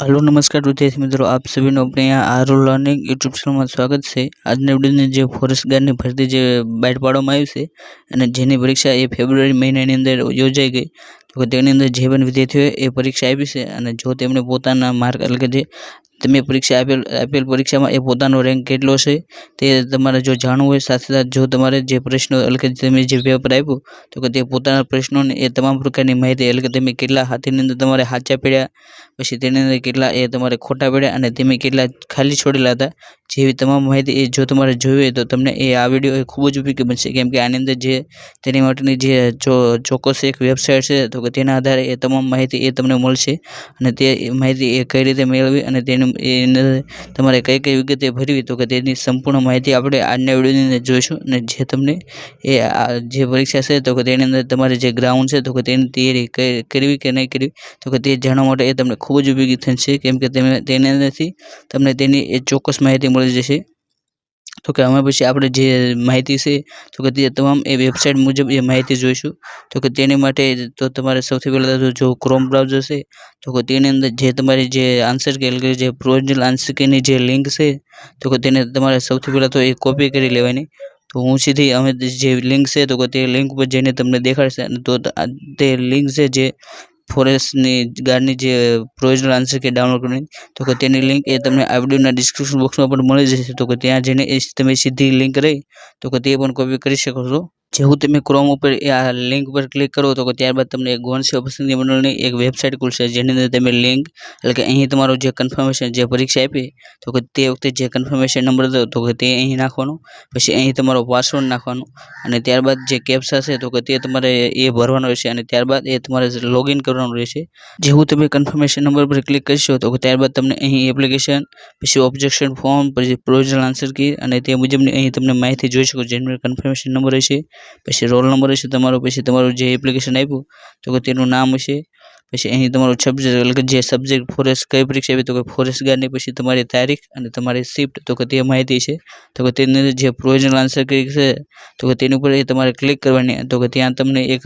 Hello, નમસ્કાર વિદ્યાર્થી મિત્રો, આપ સભીનું આપણે અહીંયા આરો લર્નિંગ યુટ્યુબ ચેનલમાં સ્વાગત છે. આજના વિડીયોની જે ફોરેસ્ટ ગાર્ડની ભરતી જે બહાર પાડવામાં આવી છે અને જેની પરીક્ષા એ ફેબ્રુઆરી મહિનાની અંદર યોજાઈ ગઈ. તો તેની અંદર જે પણ વિદ્યાર્થીઓએ એ પરીક્ષા આપી છે અને જો તેમણે પોતાના માર્ક, એટલે કે જે તમે પરીક્ષા આપેલ આપેલ પરીક્ષામાં એ પોતાનો રેન્ક કેટલો છે તે તમારે જો જાણવું હોય, સાથે સાથે જો તમારે જે પ્રશ્નો, એટલે કે તમે જે પેપર આપ્યું, તો કે તે પોતાના પ્રશ્નોને એ તમામ પ્રકારની માહિતી, એટલે કે તમે કેટલા હાથીની અંદર તમારે સાચા પડ્યા, પછી તેની અંદર કેટલા એ તમારે ખોટા પડ્યા, અને તમે કેટલા ખાલી છોડેલા હતા, જેવી તમામ માહિતી એ જો તમારે જોવી હોય, તો તમને એ આ વીડિયો એ ખૂબ જ ઉપયોગી બનશે. કેમ કે આની અંદર જે, તેની માટેની જે જો, ચોક્કસ એક વેબસાઇટ છે, તો કે તેના આધારે એ તમામ માહિતી એ તમને મળશે, અને તે માહિતી એ કઈ રીતે મેળવી અને તેની એની તમારે કઈ કઈ વિગતે ભરવી તો કે તેની સંપૂર્ણ માહિતી આપણે આજના વિડીયોની અંદર જોઈશું અને જે તમને એ જે પરીક્ષા છે તો કે તેની અંદર તમારે જે ગ્રાઉન્ડ છે તો કે તેની તૈયારી કરવી કે નહીં કરવી તો કે તે જાણવા માટે એ તમને ખૂબ જ ઉપયોગી થશે કેમ કે તેની અંદરથી તમને તેની એ ચોક્કસ માહિતી મળી જશે. તો કે અમે પછી આપણે જે માહિતી છે, તો કે તે તમામ એ વેબસાઇટ મુજબ એ માહિતી જોઈશું. તો કે તેની માટે તો તમારે સૌથી પહેલાં તો જો ક્રોમ બ્રાઉઝર છે, તો કે તેની અંદર જે તમારી જે આન્સર કે જે પ્રોવિઝનલ આન્સર કેની જે લિંક છે, તો કે તેને તમારે સૌથી પહેલાં તો એ કોપી કરી લેવાની. તો હું સીધી અમે જે લિંક છે, તો તે લિંક પર જઈને તમને દેખાડશે. અને તો તે લિંક છે જે ફોરેસ્ટની ગાર્ડની જે પ્રોવિઝનલ આન્સર કે ડાઉનલોડ કરવાની તો કે તેની લિંક એ તમને આ વિડીયોના ડિસ્ક્રિપ્શન બોક્સમાં પણ મળી જશે. તો કે ત્યાં જઈને એ તમે સીધી લિંક રહી, તો કે તે પણ કોપી કરી શકો છો. જેવું તમે ક્રોમ ઉપર આ લિંક પર ક્લિક કરો તો ત્યારબાદ તમને એક ગોન સેવા પસંદગી મંડળની એક વેબસાઇટ ખુલશે, જેની અંદર તમે લિંક એટલે કે અહીં તમારું જે કન્ફર્મેશન જે પરીક્ષા આપી, તો કે તે વખતે જે કન્ફર્મેશન નંબર હતો, તો કે તે અહીં નાખવાનો, પછી અહીં તમારો પાસવર્ડ નાખવાનો, અને ત્યારબાદ જે કેપ્સા છે તો કે તે તમારે એ ભરવાનો રહેશે, અને ત્યારબાદ એ તમારે લોગિન કરવાનું રહેશે. જેવું તમે કન્ફર્મેશન નંબર પર ક્લિક કરશો, તો ત્યારબાદ તમને અહીં એપ્લિકેશન પછી ઓબ્જેક્શન ફોર્મ પછી પ્રોવિઝનલ આન્સર કી અને તે મુજબની અહીં તમને માહિતી જોઈ શકો, જેનું કન્ફર્મેશન નંબર હશે પછી રોલ નંબર હશે તમારો, પછી તમારું જે એપ્લિકેશન આપ્યું, તો કે તેનું નામ હશે. પછી અહીં તમારું સબ્જેક્ટ એટલે કે જે સબ્જેક્ટ ફોરેસ્ટ કઈ પરીક્ષા આવી તો કે ફોરેસ્ટ ગાર્ડની પછી તમારી તારીખ અને તમારી શિફ્ટ તો કે તે માહિતી છે. તો કે તેની જે પ્રોવિઝનલ આન્સર કી છે, તો કે તેની ઉપર તમારે ક્લિક કરવાની, તો કે ત્યાં તમને એક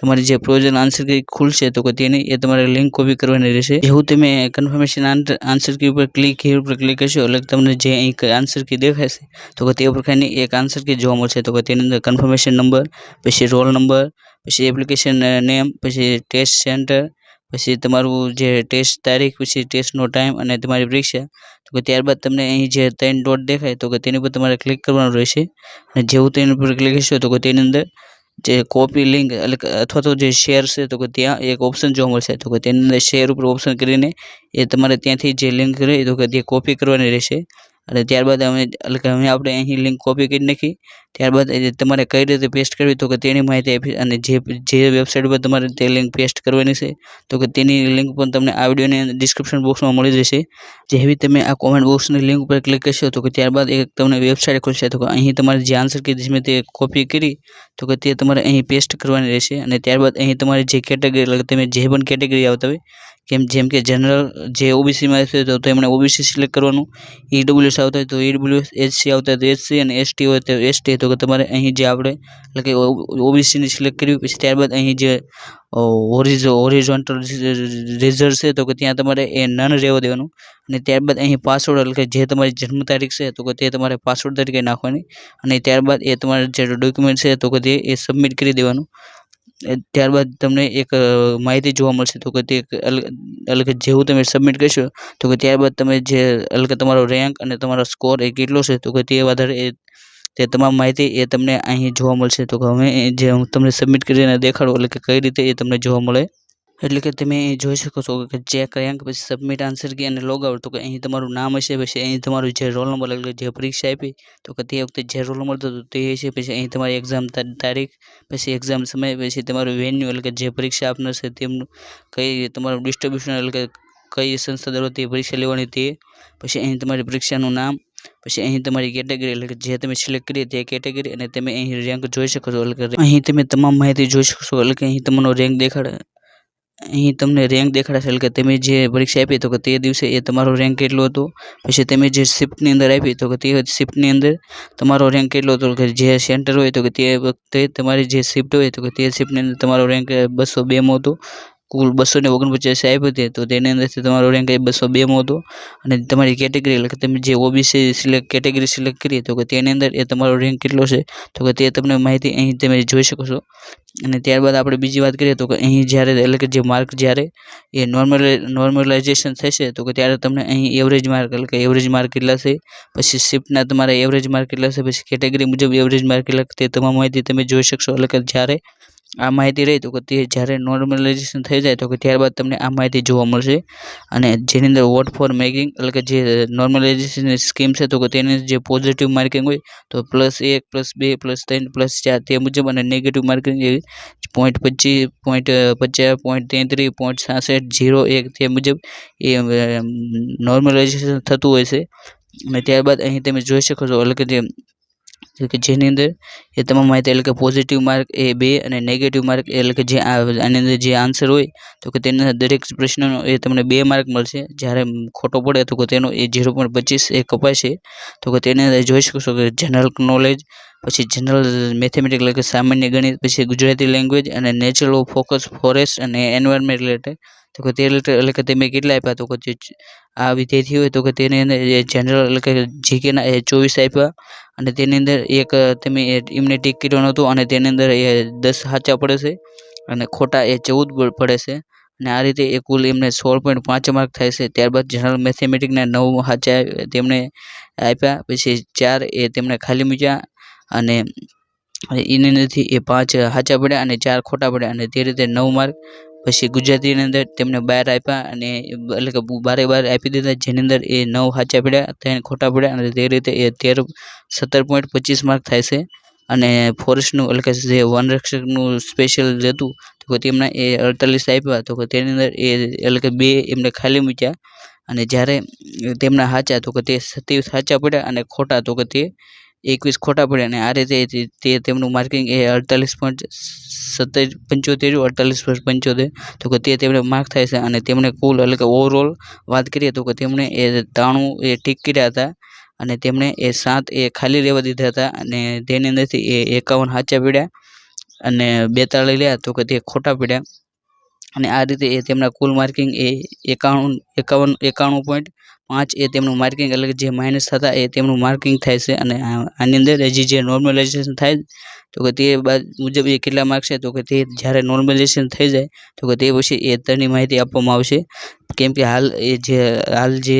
તમારી જે પ્રોવિઝનલ આન્સર કી ખુલશે, તો કે તેની એ તમારે લિંક કોપી કરવાની રહેશે. એવું તમે કન્ફર્મેશન આન્સર કી ઉપર ક્લિક કી ઉપર ક્લિક કરશો, એટલે તમને જે અહીં આન્સર કી દેખાશે, તો કે તે પ્રકારની એક આન્સર કી જોવા મળશે, તો કે તેની અંદર કન્ફર્મેશન નંબર પછી રોલ નંબર પછી એપ્લિકેશન નેમ પછી ટેસ્ટ સેન્ટર પછી તમારું જે ટેસ્ટ તારીખ, પછી ટેસ્ટનો ટાઈમ અને તમારી પરીક્ષા. તો કે ત્યારબાદ તમને અહીં જે ત્રણ ડોટ દેખાય, તો કે તેની પર તમારે ક્લિક કરવાનું રહેશે. અને જેવું તેની પર ક્લિક કરશો તો કે તેની અંદર જે કોપી લિંક એટલે અથવા તો જે શેર છે, તો કે ત્યાં એક ઓપ્શન જોવા મળશે. તો કે તેની અંદર શેર ઉપર ઓપ્શન કરીને એ તમારે ત્યાંથી જે લિંક રહે તો કે તે કોપી કરવાની રહેશે. અને ત્યારબાદ અમે અમે આપણે અહીં લિંક કોપી કરી નાખી. ત્યારબાદ તમારે કઈ રીતે પેસ્ટ કરવી તો કે તેની માહિતી આપી અને જે જે વેબસાઇટ પર તમારે તે લિંક પેસ્ટ કરવાની છે, તો કે તેની લિંક પણ તમને આ વિડીયોની ડિસ્ક્રિપ્શન બોક્સમાં મળી જશે. જેવી તમે આ કોમેન્ટ બોક્સની લિંક ઉપર ક્લિક કરશો તો કે ત્યારબાદ એક તમને વેબસાઇટ ખુલશે. તો કે અહીં તમારે જે આન્સર કીધી મેં તે કોપી કરી, તો કે તે તમારે અહીં પેસ્ટ કરવાની રહેશે. અને ત્યારબાદ અહીં તમારી જે કેટેગરી તમે જે પણ કેટેગરી આવતા હોય, કેમ, જેમ કે જનરલ જે ઓબીસીમાં હશે તો તેમણે ઓબીસી સિલેક્ટ કરવાનું ઈડબ્લ્યુએસ આવતો હોય તો ઈડબ્લ્યુએસ એચસી આવતા હોય તો એચસી અને એસટી હોય તો એસટી તો કે તમારે અહીં જે આપણે, એટલે કે ઓબીસીની સિલેક્ટ કરવી પછી ત્યારબાદ અહીં જે ઓરિઝ ઓરિઝોન્ટલ રિઝર્વ છે, તો કે ત્યાં તમારે એ નન રહેવા દેવાનું. અને ત્યારબાદ અહીં પાસવર્ડ એટલે જે તમારી જન્મ તારીખ છે, તો કે તે તમારે પાસવર્ડ તરીકે નાખવાની. અને ત્યારબાદ એ તમારે જે ડોક્યુમેન્ટ છે, તો કે તે એ સબમિટ કરી દેવાનું. ત્યારબાદ તમને એક માહિતી જોવા મળશે તો કે તે અલગ જેવું તમે સબમિટ કરશો, તો કે ત્યારબાદ તમે જે અલગ તમારો રેન્ક અને તમારો સ્કોર એ કેટલો છે, તો કે તે આધારે એ, તે તમામ માહિતી એ તમને અહીં જોવા મળશે. તો કે હવે જે હું તમને સબમિટ કરીને દેખાડું એટલે કે કઈ રીતે એ તમને જોવા મળે. એટલે કે તમે જોઈ શકો છો કે ચેક રેન્ક પછી સબમિટ આન્સર કી અને લોગ આઉટ તો કે અહીં તમારું નામ હશે, પછી અહીં તમારું જે રોલ નંબર એટલે જે પરીક્ષા આપી, તો કે તે વખતે જે રોલ નંબર હતો તે હશે, પછી અહીં તમારી એક્ઝામ તારીખ, પછી એક્ઝામ સમય, પછી તમારું વેન્યુ એટલે કે જે પરીક્ષા આપનાર છે તેમનું, કઈ તમારું ડિસ્ટ્રીબ્યુશન એટલે કે કઈ સંસ્થા દ્વારા તે પરીક્ષા લેવાની તે, પછી અહીં તમારી પરીક્ષાનું નામ, પછી અહીં તમારી કેટેગરી એટલે કે જે તમે સિલેક્ટ કરી તે કેટેગરી અને તમે અહીં રેન્ક જોઈ શકો છો એટલે કે અહીં તમે તમામ માહિતી જોઈ શકો છો એટલે કે અહીં તમારો રેન્ક દેખાડે. અહીં તમને રેન્ક દેખાડશે એટલે કે તમે જે પરીક્ષા આપી તો કે તે દિવસે એ તમારો રેન્ક કેટલો હતો? પછી તમે જે શિફ્ટની અંદર આપી તો કે તે શિફ્ટની અંદર તમારો રેન્ક કેટલો હતો? કે જે સેન્ટર હોય તો કે તે વખતે તમારી જે શિફ્ટ હોય તો કે તે શિફ્ટની અંદર તમારો રેન્ક બસો બેમાં હતો. કુલ બસો ને ઓગણપચાસ આપ્યો હતો તો તેની અંદરથી તમારો રેન્ક એ બસો બેમાં હતો. અને તમારી કેટેગરી એટલે કે તમે જે ઓબીસી સિલેક્ટ કેટેગરી સિલેક્ટ કરી, તો કે તેની અંદર એ તમારો રેન્ક કેટલો છે, તો કે તે તમને માહિતી અહીં તમે જોઈ શકો છો. અને ત્યારબાદ આપણે બીજી વાત કરીએ, તો કે અહીં જ્યારે, એટલે કે જે માર્ક જ્યારે એ નોર્મલ નોર્મલાઇઝેશન થશે, તો કે ત્યારે તમને અહીં એવરેજ માર્ક એટલે કે એવરેજ માર્ક કેટલા છે, પછી શિફ્ટના તમારા એવરેજ માર્ક કેટલા છે, પછી કેટેગરી મુજબ એવરેજ માર્ક કેટલા તે તમામ માહિતી તમે જોઈ શકશો. એટલે કે જ્યારે આ માહિતી રહી તો કે તે જ્યારે નોર્મલાઇઝેશન થઈ જાય તો કે ત્યારબાદ તમને આ માહિતી જોવા મળશે. અને જેની અંદર વોટ ફોર મેકિંગ એટલે કે જે નોર્મલાઇઝેશનની સ્કીમ છે તો કે તેની જે પોઝિટિવ માર્કિંગ હોય તો પ્લસ એક પ્લસ બે પ્લસ ત્રણ પ્લસ ચાર તે મુજબ અને નેગેટિવ માર્કિંગ એ પોઈન્ટ પચીસ પોઈન્ટ પચાસ પોઈન્ટ તેત્રીસ પોઈન્ટ સાસઠ જીરો એક તે મુજબ એ નોર્મલાઇઝેશન થતું હોય છે. અને ત્યારબાદ અહીં તમે જોઈ શકો છો એટલે કે જે કે જેની અંદર એ તમામ માહિતી, એટલે કે પોઝિટિવ માર્ક એ બે અને નેગેટિવ માર્ક એટલે કે જે આની અંદર જે આન્સર હોય, તો કે તેના દરેક પ્રશ્નનો એ તમને બે માર્ક મળશે. જ્યારે ખોટો પડે, તો કે તેનો એ ઝીરો પોઈન્ટ પચીસ એ કપાશે. તો કે તેને જોઈ શકશો કે જનરલ નોલેજ પછી જનરલ મેથેમેટિક એટલે કે સામાન્ય ગણિત, પછી ગુજરાતી લેંગ્વેજ અને નેચરલ ફોકસ ફોરેસ્ટ અને એન્વાયરમેન્ટ રિલેટેડ તો કે તે રિલેટેડ એટલે કે તમે કેટલા આપ્યા? તો કે આ વિદ્યાર્થી હોય તો કે તેની અંદર જનરલ એટલે કે જીકેના એ ચોવીસ આપ્યા અને તેની અંદર એક તમે એમને ટીક કર્યો નહોતું અને તેની અંદર એ દસ સાચા પડે છે અને ખોટા એ ચૌદ પડે છે અને આ રીતે એ કુલ એમને સોળ પોઈન્ટ પાંચ માર્ક થાય છે. ત્યારબાદ જનરલ મેથેમેટિકના નવ સાચા તેમણે આપ્યા, પછી ચાર એ તેમણે ખાલી મૂક્યા અને એની અંદરથી એ પાંચ સાચા પડ્યા અને ચાર ખોટા પડ્યા અને તે રીતે નવ માર્ક પછી ગુજરાતીની અંદર તેમને બહાર આપ્યા અને એટલે કે બારે બાર આપી દીધા, જેની અંદર એ નવ સાચા પડ્યા, ત્રણ ખોટા પડ્યા અને તે રીતે એ તેર સત્તર પોઈન્ટ પચીસ માર્ક થાય છે. અને ફોરેસ્ટનું એટલે કે જે વનરક્ષકનું સ્પેશિયલ હતું, તો તેમના એ અડતાલીસ આપ્યા, તો તેની અંદર એ એટલે કે બે એમને ખાલી મૂક્યા. અને જ્યારે તેમના સાચા તો કે તે સત્યાવીસ સાચા પડ્યા અને ખોટા, તો કે તે એકવીસ ખોટા પડ્યા અને આ રીતે તે તેમનું માર્કિંગ એ અડતાલીસ પોઈન્ટ સત્તર, પંચોતેર, અડતાલીસ પોઈન્ટ પંચોતેર. તો કે તે તેમને માર્ક થાય છે અને તેમણે કુલ એટલે કે ઓવરઓલ વાત કરીએ તો કે તેમણે એ ત્રાણું એ ટીક કર્યા હતા અને તેમણે એ સાત એ ખાલી રહેવા દીધા હતા અને તેની અંદરથી એ એકાવન સાચા પડ્યા અને બેતાળીસ લ્યા તો કે તે ખોટા પડ્યા. અને આ રીતે એ તેમના કુલ માર્કિંગ એ એકાણું, એકાવન, એકાણું પોઈન્ટ પાંચ એ તેમનું માર્કિંગ એટલે કે જે માઇનસ થતા એ તેમનું માર્કિંગ થાય છે અને આની અંદર હજી જે નોર્મલાઇઝેશન થાય તો કે તે બાદ મુજબ એ કેટલા માર્ક છે તો કે તે જ્યારે નોર્મલાઇઝેશન થઈ જાય તો કે તે પછી એ તેની માહિતી આપવામાં આવશે. કેમ કે હાલ એ જે, હાલ જે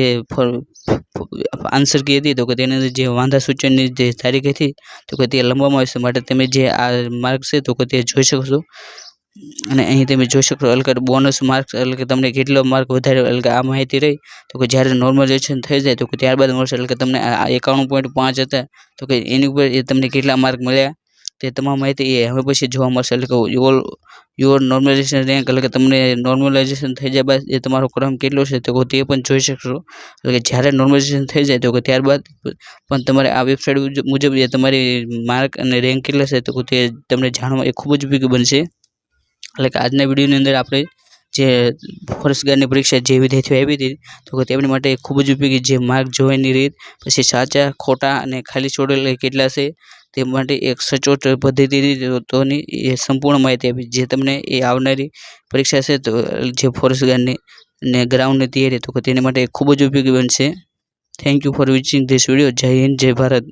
આન્સર કી હતી તો કે તેની અંદર જે વાંધા સૂચનની જે તારીખ હતી તો કે તે લંબાવવામાં આવશે માટે તમે જે આ માર્ક છે તો કે તે જોઈ શકો છો અને અહીં તમે જોઈ શકો એટલે બોનસ માર્ક્સ એટલે કે તમને કેટલો માર્ક વધારે, એટલે કે આ માહિતી રહી, તો કે જ્યારે નોર્મલાઇઝેશન થઈ જાય, તો કે ત્યારબાદ મળશે, એટલે કે તમને એકાણું પોઈન્ટ પાંચ હતા, તો કે એની ઉપર એ તમને કેટલા માર્ક મળ્યા, તે તમામ માહિતી એ હવે પછી જોવા મળશે, એટલે કે ઓલ યોર નોર્મલાઇઝેશન રેન્ક એટલે કે તમને નોર્મલાઇઝેશન થઈ જાય બાદ એ તમારો ક્રમ કેટલો છે, તો તે પણ જોઈ શકશો, એટલે કે જ્યારે નોર્મલાઇઝેશન થઈ જાય, તો કે ત્યારબાદ પણ તમારે આ વેબસાઇટ મુજબ એ તમારી માર્ક અને રેન્ક કેટલા છે, તો તે તમને જાણવા એ ખૂબ જ ઉપયોગી બનશે. એટલે કે આજના વિડીયોની અંદર આપણે જે ફોરેસ્ટ પરીક્ષા જે વિદ્યાર્થીઓ આવી હતી, તો કે તેમની માટે ખૂબ જ ઉપયોગી જે માર્ક જોવાની રીત, પછી સાચા, ખોટા અને ખાલી છોડેલ કેટલા છે, તે માટે એક સચોટ પદ્ધતિની તોની એ સંપૂર્ણ માહિતી આપી. જે તમને એ આવનારી પરીક્ષા છે, તો જે ફોરેસ્ટ ગાર્ડની ને ગ્રાઉન્ડની તૈયારી, તો કે તેની માટે ખૂબ જ ઉપયોગી બનશે. Thank you for watching this video જય હિન્દ જય ભારત